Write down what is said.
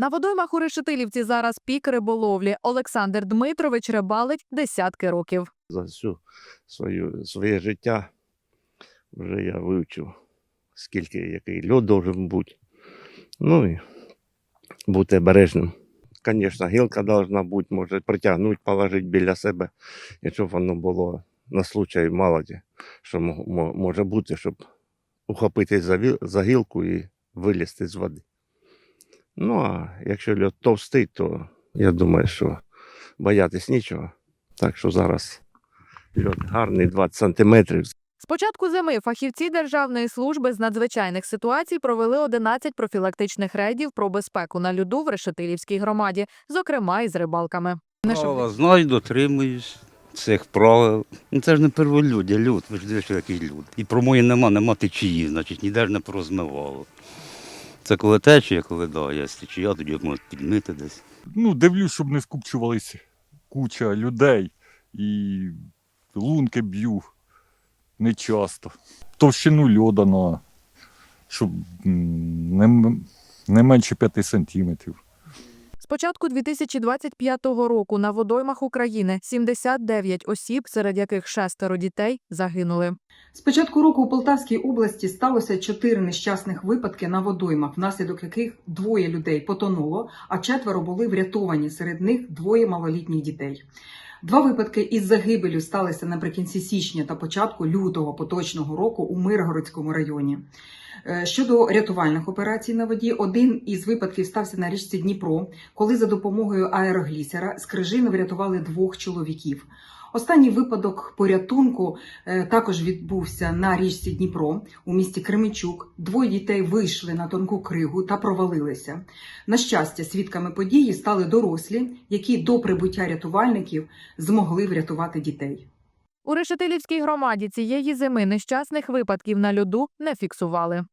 На водоймах у Решетилівці зараз пік риболовлі. Олександр Дмитрович рибалить десятки років. За всю свою, своє життя вже я вивчив, скільки який льод должен бути. Ну і бути обережним. Звісно, гілка должна бути, може притягнути, положити біля себе, якщо б воно було на случай молоді, що мо- мо- може бути, щоб ухопитись за гілку і вилізти з води. Ну, а якщо льод товстий, то я думаю, що боятись нічого. Так що зараз льод гарний 20 сантиметрів. З початку зими фахівці Державної служби з надзвичайних ситуацій провели 11 профілактичних рейдів про безпеку на льоду в Решетилівській громаді, зокрема із рибалками. Не щоб Правила знаю, дотримуюсь цих правил. Ну це ж не перволюдя, люд, ви ж дивіться, який люд. І промої нема, нема течії, значить, ніде ж не порозмивало. Це коли течія, коли да, є течія, тоді можуть підмити десь. ну, дивлюсь, щоб не скупчувалися куча людей і лунки б'ю не часто. Товщину льода на, щоб не, не менше 5 сантиметрів. Початку 2025 року на водоймах України 79 осіб, серед яких шестеро дітей, загинули. З початку року у Полтавській області сталося чотири нещасних випадки на водоймах, внаслідок яких двоє людей потонуло, а четверо були врятовані. Серед них двоє малолітніх дітей. Два випадки із загибелю сталися наприкінці січня та початку лютого поточного року у Миргородському районі. Е, Щодо рятувальних операцій на воді, один із випадків стався на річці Дніпро, коли за допомогою аероглісера з крижини врятували двох чоловіків. Останній випадок порятунку е, також відбувся на річці Дніпро у місті Кременчук. Двоє дітей вийшли на тонку кригу та провалилися. На щастя, свідками події стали дорослі, які до прибуття рятувальників змогли врятувати дітей. У Решетилівській громаді цієї зими нещасних випадків на льоду не фіксували.